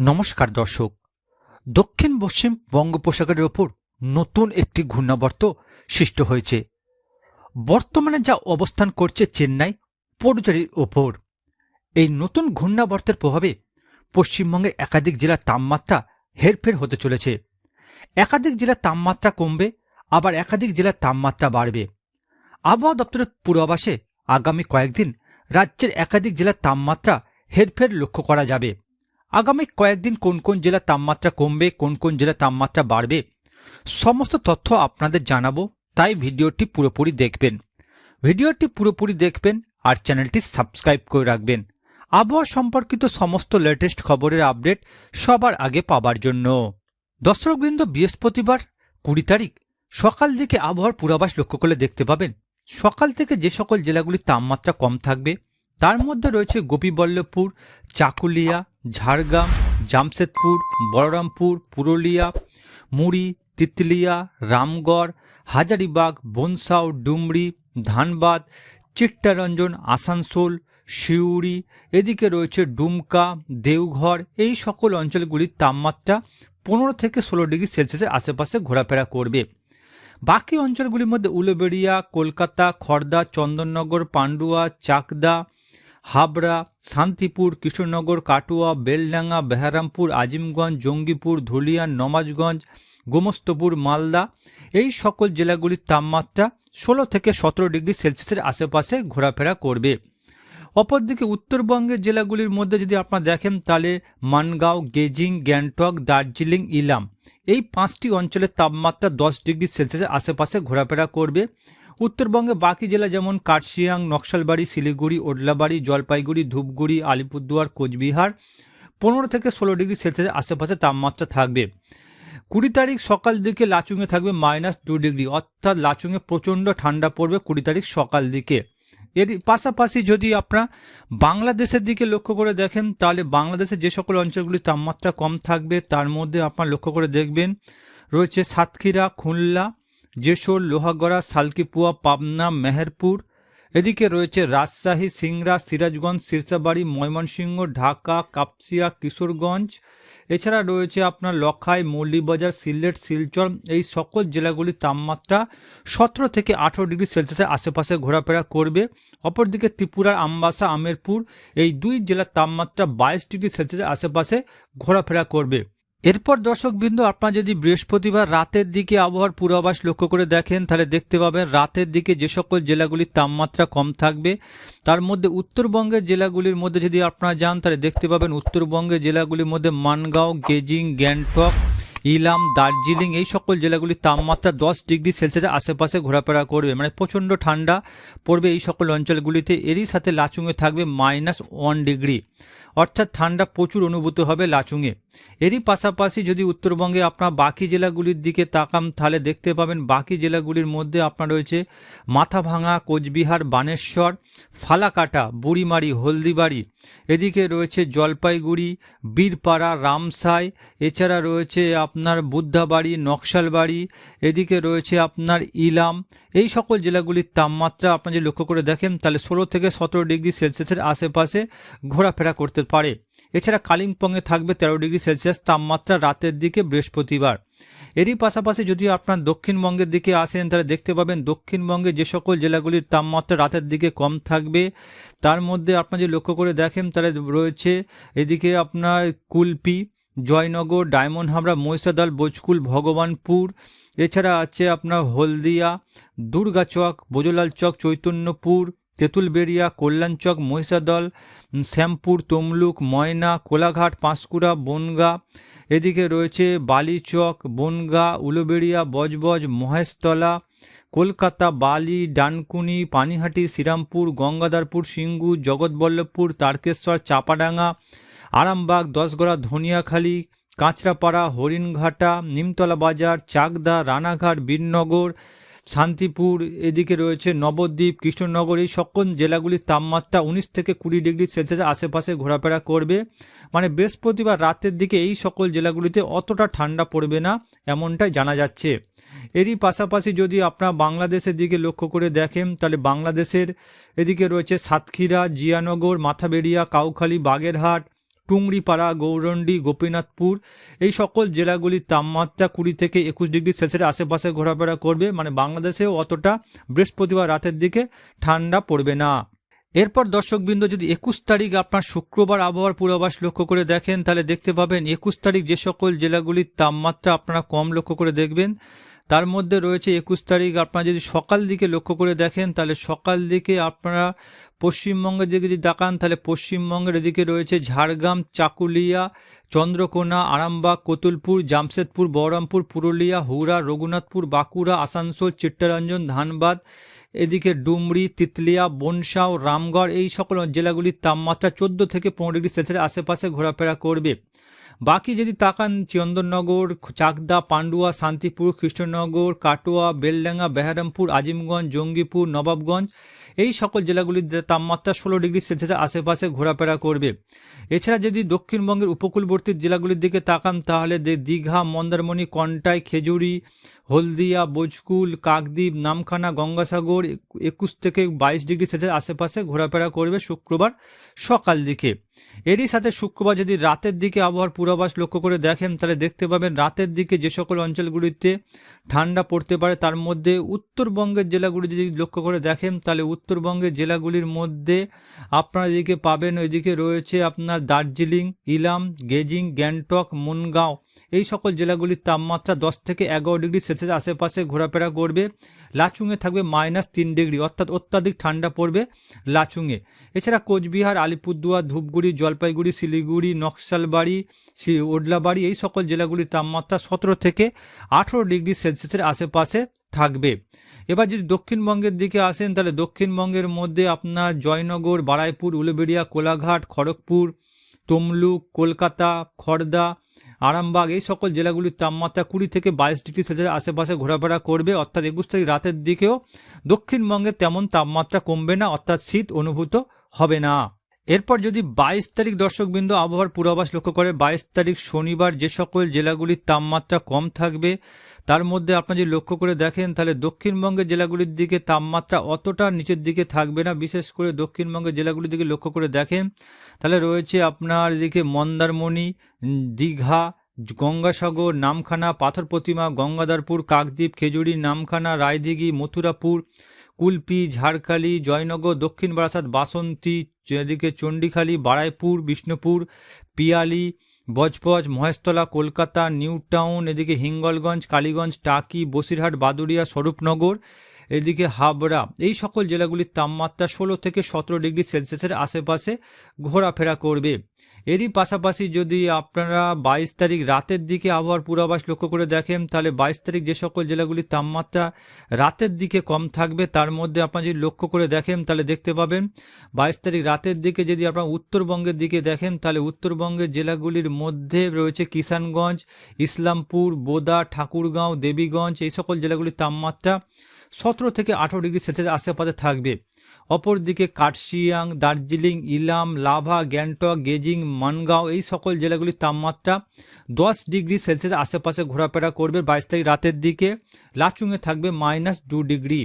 নমস্কার দর্শক। দক্ষিণ পশ্চিম বঙ্গোপসাগরের ওপর নতুন একটি ঘূর্ণাবর্ত সৃষ্টি হয়েছে। বর্তমানে যা অবস্থান করছে চেন্নাই পৌরচারীর ওপর। এই নতুন ঘূর্ণাবর্তের প্রভাবে পশ্চিমবঙ্গের একাধিক জেলার তাপমাত্রা হেরফের হতে চলেছে। একাধিক জেলার তাপমাত্রা কমবে, আবার একাধিক জেলার তাপমাত্রা বাড়বে। আবহাওয়া দপ্তরের পূর্বাভাসে আগামী কয়েকদিন রাজ্যের একাধিক জেলার তাপমাত্রা হেরফের লক্ষ্য করা যাবে। আগামী কয়েকদিন কোন কোন জেলার তাপমাত্রা কমবে, কোন কোন জেলার তাপমাত্রা বাড়বে, সমস্ত তথ্য আপনাদের জানাব, তাই ভিডিওটি পুরোপুরি দেখবেন। ভিডিওটি পুরোপুরি দেখবেন আর চ্যানেলটি সাবস্ক্রাইব করে রাখবেন। আবহাওয়া সম্পর্কিত সমস্ত লেটেস্ট খবরের আপডেট সবার আগে পাবার জন্য। দর্শকবৃন্দ, বৃহস্পতিবার কুড়ি তারিখ, সকাল দিকে আবহাওয়ার পূর্বাভাস লক্ষ্য করলে দেখতে পাবেন, সকাল থেকে যে সকল জেলাগুলির তাপমাত্রা কম থাকবে, তার মধ্যে রয়েছে গোপীবল্লভপুর, চাকুলিয়া ঝাড়গ্রাম, জামশেদপুর, বলরামপুর, পুরুলিয়া, মুড়ি, তিতলিয়া, রামগড়, হাজারিবাগ, বনসাও, ডুমরি, ধানবাদ চিট্টারঞ্জন আসানসোল সিউড়ি এদিকে রয়েছে ডুমকা, দেওঘর, এই সকল অঞ্চলগুলির তাপমাত্রা পনেরো থেকে ষোলো ডিগ্রি সেলসিয়াসের আশেপাশে ঘোরাফেরা করবে। বাকি অঞ্চলগুলির মধ্যে উলুবেড়িয়া, কলকাতা খড়দা চন্দননগর, পান্ডুয়া, চাকদা হাবড়া, শান্তিপুর কৃষ্ণনগর কাটুয়া, বেলডাঙ্গা, বেহারামপুর, আজিমগঞ্জ, জঙ্গিপুর ধুলিয়ান নমাজগঞ্জ, গোমস্তপুর, মালদা, এই সকল জেলাগুলির তাপমাত্রা ষোলো থেকে সতেরো ডিগ্রি সেলসিয়াসের আশেপাশে ঘোরাফেরা করবে। অপরদিকে উত্তরবঙ্গের জেলাগুলির মধ্যে যদি আপনারা দেখেন, তাহলে মানগাঁও, গেজিং, গ্যাংটক, দার্জিলিং, ইলাম, এই পাঁচটি অঞ্চলের তাপমাত্রা দশ ডিগ্রি সেলসিয়াসের আশেপাশে ঘোরাফেরা করবে। উত্তরবঙ্গে বাকি জেলা যেমন কার্শিয়াং, নকশালবাড়ি, শিলিগুড়ি, ওডলাবাড়ি, জলপাইগুড়ি, ধূপগুড়ি, আলিপুরদুয়ার, কোচবিহার, পনেরো থেকে ষোলো ডিগ্রি সেলসিয়াসের আশেপাশে তাপমাত্রা থাকবে। কুড়ি তারিখ সকাল দিকে লাচুঙে থাকবে মাইনাস দু ডিগ্রি, অর্থাৎ লাচুঙে প্রচণ্ড ঠান্ডা পড়বে কুড়ি তারিখ সকাল দিকে। এর পাশাপাশি যদি আপনারা বাংলাদেশের দিকে লক্ষ্য করে দেখেন, তাহলে বাংলাদেশের যে সকল অঞ্চলগুলির তাপমাত্রা কম থাকবে, তার মধ্যে আপনারা লক্ষ্য করে দেখবেন, রয়েছে সাতক্ষীরা, খুলনা যেশোর লোহাগড়া, সালকিপুয়া, পাবনা, মেহেরপুর। এদিকে রয়েছে রাজশাহী, সিংড়া, সিরাজগঞ্জ, সিরসাবাড়ি, ময়মনসিংহ, ঢাকা, কাপসিয়া, কিশোরগঞ্জ। এছাড়া রয়েছে আপনার লখাই, মৌলিবাজার, সিলেট, শিলচর। এই সকল জেলাগুলির তাপমাত্রা সতেরো থেকে আঠেরো ডিগ্রি সেলসিয়াসের আশেপাশে ঘোরাফেরা করবে। অপরদিকে ত্রিপুরার আমবাসা, আমেরপুর, এই দুই জেলার তাপমাত্রা বাইশ ডিগ্রি সেলসিয়াসের আশেপাশে ঘোরাফেরা করবে। এরপর দর্শকবৃন্দ, আপনারা যদি বৃহস্পতিবার রাতের দিকে আবহাওয়ার পূর্বাভাস লক্ষ্য করে দেখেন, তাহলে দেখতে পাবেন রাতের দিকে যে সকল জেলাগুলির তাপমাত্রা কম থাকবে, তার মধ্যে উত্তরবঙ্গের জেলাগুলির মধ্যে যদি আপনারা যান, তাহলে দেখতে পাবেন উত্তরবঙ্গের জেলাগুলির মধ্যে মানগাঁও, গেজিং, গ্যাংটক ইলাম, দার্জিলিং, এই সকল জেলাগুলির তাপমাত্রা দশ ডিগ্রি সেলসিয়াসের আশেপাশে ঘোরাফেরা করবে। মানে প্রচণ্ড ঠান্ডা পড়বে এই সকল অঞ্চলগুলিতে। এরই সাথে লাচুংয়ে থাকবে মাইনাস ওয়ান ডিগ্রি। অর্থাৎ ঠান্ডা প্রচুর অনুভূত হবে লাচুঙে এরই পাশাপাশি যদি উত্তরবঙ্গে আপনার বাকি জেলাগুলির দিকে তাকাম তাহলে দেখতে পাবেন বাকি জেলাগুলির মধ্যে আপনার রয়েছে মাথাভাঙা কোচবিহার, বানেশ্বর, ফালাকাটা, বুড়িমারি, হলদিবাড়ি। এদিকে রয়েছে জলপাইগুড়ি, বীরপাড়া, রামসাই। এছাড়া রয়েছে আপনার বুদ্ধাবাড়ি নকশালবাড়ি এদিকে রয়েছে আপনার ইলাম। এই সকল জেলাগুলির তাপমাত্রা আপনি যদি লক্ষ্য করে দেখেন, তাহলে ষোলো থেকে সতেরো ডিগ্রি সেলসিয়াসের আশেপাশে ঘোরাফেরা করতে পারে। এছাড়া কালিম্পংয়ে থাকবে তেরো ডিগ্রি সেলসিয়াস তাপমাত্রা রাতের দিকে বৃহস্পতিবার। এরই পাশাপাশি যদি আপনার দক্ষিণবঙ্গের দিকে আসেন, তাহলে দেখতে পাবেন দক্ষিণবঙ্গে যে সকল জেলাগুলির তাপমাত্রা রাতের দিকে কম থাকবে, তার মধ্যে আপনার যদি লক্ষ্য করে দেখেন, তাহলে রয়েছে এদিকে আপনার কুলপি জয়নগর, ডায়মন্ড হাবড়া মহিষাদল, বোজকুল, ভগবানপুর। এছাড়া আছে আপনার হলদিয়া দুর্গাচক বোজলাল চক, চৈতন্যপুর, তেঁতুলবেড়িয়া কল্যাণচক মহিষাদল, শ্যামপুর, তমলুক, ময়না, কোলাঘাট, পাঁশকুড়া, বনগা। এদিকে রয়েছে বালিচক বনগা, উলুবেড়িয়া, বজবজ, মহেশতলা, কলকাতা, বালি, ডানকুনি, পানিহাটি, শ্রীরামপুর, গঙ্গাধারপুর সিঙ্গু জগৎবল্লভপুর, তারকেশ্বর, চাপাডাঙ্গা আরামবাগ, দশগড়া, ধনিয়াখালী, কাঁচরাপাড়া, হরিণঘাটা, নিমতলা বাজার, চাকদা, রানাঘাট, বীরনগর, শান্তিপুর, এদিকে রয়েছে নবদ্বীপ, কৃষ্ণনগর, এই সকল জেলাগুলির তাপমাত্রা উনিশ থেকে কুড়ি ডিগ্রি সেলসিয়াসের আশেপাশে ঘোরাফেরা করবে। মানে বৃহস্পতিবার রাতের দিকে এই সকল জেলাগুলিতে অতটা ঠান্ডা পড়বে না এমনটাই জানা যাচ্ছে। এরই পাশাপাশি যদি আপনারা বাংলাদেশের দিকে লক্ষ্য করে দেখেন, তাহলে বাংলাদেশের এদিকে রয়েছে সাতক্ষীরা, জিয়ানগর, মাথাবেড়িয়া, কাউখালী, বাগেরহাট টুংরিপাড়া গৌরণ্ডি গোপীনাথপুর, এই সকল জেলাগুলির তাপমাত্রা কুড়ি থেকে একুশ ডিগ্রি সেলসিয়াসের আশেপাশে ঘোরাফেরা করবে। মানে বাংলাদেশেও অতটা বৃহস্পতিবার রাতের দিকে ঠান্ডা পড়বে না। এরপর দর্শকবৃন্দ যদি একুশ তারিখ আপনার শুক্রবার আবহাওয়ার পূর্বাভাস লক্ষ্য করে দেখেন, তাহলে দেখতে পাবেন একুশ তারিখ যে সকল জেলাগুলির তাপমাত্রা আপনারা কম লক্ষ্য করে দেখবেন। তার মধ্যে রয়েছে একুশ তারিখ। আপনারা যদি সকাল দিকে লক্ষ্য করে দেখেন, তাহলে সকাল দিকে আপনারা পশ্চিমবঙ্গের দিকে যদি তাকান, তাহলে পশ্চিমবঙ্গের এদিকে রয়েছে ঝাড়গ্রাম, চাকুলিয়া, চন্দ্রকোনা, আরামবাগ, কতুলপুর, জামশেদপুর, বহরমপুর, পুরুলিয়া হুড়া রঘুনাথপুর, বাঁকুড়া, আসানসোল, চিত্তরঞ্জন, ধানবাদ, এদিকে ডুমরি, তিতলিয়া, বনসাও, রামগড়, এই সকল জেলাগুলির তাপমাত্রা চোদ্দ থেকে পনেরো ডিগ্রি সেলসিয়াসের আশেপাশে ঘোরাফেরা করবে। বাকি যদি তাকান চন্দননগর চাকদা পান্ডুয়া শান্তিপুর কৃষ্ণনগর কাটোয়া বেলডাঙ্গা বেহারামপুর আজিমগঞ্জ জঙ্গিপুর নবাবগঞ্জ এই সকল জেলাগুলির তাপমাত্রা ষোলো ডিগ্রি সেলসিয়াসের আশেপাশে ঘোরাফেরা করবে। এছাড়া যদি দক্ষিণবঙ্গের উপকূলবর্তী জেলাগুলির দিকে তাকান, তাহলে দীঘা, মন্দারমণি, কন্টাই, খেজুরি, হলদিয়া বোজকুল কাকদ্বীপ, নামখানা, গঙ্গাসাগর একুশ থেকে বাইশ ডিগ্রি সেলসিয়াস আশেপাশে ঘোরাফেরা করবে শুক্রবার সকাল দিকে। এরই সাথে শুক্রবার যদি রাতের দিকে আবহাওয়ার পূর্বাভাস লক্ষ্য করে দেখেন, তাহলে দেখতে পাবেন রাতের দিকে যে সকল অঞ্চলগুলিতে ঠান্ডা পড়তে পারে, তার মধ্যে উত্তরবঙ্গের জেলাগুলি যদি লক্ষ্য করে দেখেন, তাহলে উত্তরবঙ্গের জেলাগুলির মধ্যে আপনারা এদিকে পাবেন, ওইদিকে রয়েছে আপনার দার্জিলিং, ইলাম, গেজিং, গ্যাংটক, মুনগাঁও। এই সকল জেলাগুলির তাপমাত্রা দশ থেকে এগারো ডিগ্রি সেলসিয়াস আশেপাশে ঘোরাফেরা করবে। লাচুংয়ে থাকবে মাইনাস তিন ডিগ্রি, অর্থাৎ অত্যাধিক ঠান্ডা পড়বে লাচুংয়ে। এছাড়া কোচবিহার, আলিপুরদুয়ার, ধূপগুড়ি, জলপাইগুড়ি, শিলিগুড়ি, নকশালবাড়ি ওডলাবাড়ি এই সকল জেলাগুলির তাপমাত্রা সতেরো থেকে আঠেরো ডিগ্রি সেলসিয়াসের আশেপাশে থাকবে। এবার যদি দক্ষিণবঙ্গের দিকে আসেন, তাহলে দক্ষিণবঙ্গের মধ্যে আপনার জয়নগর, বারাইপুর, উলুবেড়িয়া, কোলাঘাট, খড়গপুর, তমলুক, কলকাতা খড়দা আরামবাগ এই সকল জেলাগুলির তাপমাত্রা কুড়ি থেকে বাইশ ডিগ্রি সেলসিয়াসের আশেপাশে ঘোরাফেরা করবে। অর্থাৎ একুশ তারিখ রাতের দিকেও দক্ষিণবঙ্গে তেমন তাপমাত্রা কমবে না, অর্থাৎ শীত অনুভূত হবে না। এরপর যদি বাইশ তারিখ দর্শকবৃন্দ আবহাওয়ার পূর্বাভাস লক্ষ্য করে, বাইশ তারিখ শনিবার যে সকল জেলাগুলির তাপমাত্রা কম থাকবে, তার মধ্যে আপনি যদি লক্ষ্য করে দেখেন, তাহলে দক্ষিণবঙ্গের জেলাগুলির দিকে তাপমাত্রা অতটা নিচের দিকে থাকবে না। বিশেষ করে দক্ষিণবঙ্গের জেলাগুলির দিকে লক্ষ্য করে দেখেন, তাহলে রয়েছে আপনার এদিকে মন্দারমণি, দীঘা, গঙ্গাসাগর, নামখানা, পাথর প্রতিমা, গঙ্গাধারপুর, কাকদ্বীপ, খেজুরি, নামখানা, রায়দিঘি, মথুরাপুর, কুলপি, ঝাড়খালি, জয়নগর, দক্ষিণ বারাসাত, বাসন্তী এদিকে চণ্ডীখালী, বারাইপুর, বিষ্ণুপুর, পিয়ালি, বজবজ, মহেশতলা, কলকাতা নিউ টাউন এদিকে হিঙ্গলগঞ্জ, কালীগঞ্জ, টাকি, বসিরহাট, বাদুড়িয়া, স্বরূপনগর এদিকে হাবড়া, এই সকল জেলাগুলির তাপমাত্রা ষোলো থেকে সতেরো ডিগ্রি সেলসিয়াসের আশেপাশে ঘোরাফেরা করবে। এরই পাশাপাশি যদি আপনারা বাইশ তারিখ রাতের দিকে আবহাওয়ার পূর্বাভাস লক্ষ্য করে দেখেন, তাহলে বাইশ তারিখ যে সকল জেলাগুলির তাপমাত্রা রাতের দিকে কম থাকবে, তার মধ্যে আপনারা যদি লক্ষ্য করে দেখেন, তাহলে দেখতে পাবেন বাইশ তারিখ রাতের দিকে যদি আপনারা উত্তরবঙ্গের দিকে দেখেন, তাহলে উত্তরবঙ্গের জেলাগুলির মধ্যে রয়েছে কিষানগঞ্জ, ইসলামপুর, বোদা, ঠাকুরগাঁও, দেবীগঞ্জ, এই সকল জেলাগুলির তাপমাত্রা সতেরো থেকে আঠারো ডিগ্রি সেলসিয়াস আশেপাশে থাকবে। অপরদিকে কার্শিয়াং, দার্জিলিং, ইলাম, লাভা, গ্যাংটক, গেজিং, মানগাঁও, এই সকল জেলাগুলির তাপমাত্রা দশ ডিগ্রি সেলসিয়াস আশেপাশে ঘোরাফেরা করবে। বাইশ তারিখ রাতের দিকে লাচুংয়ে থাকবে মাইনাস দু ডিগ্রি।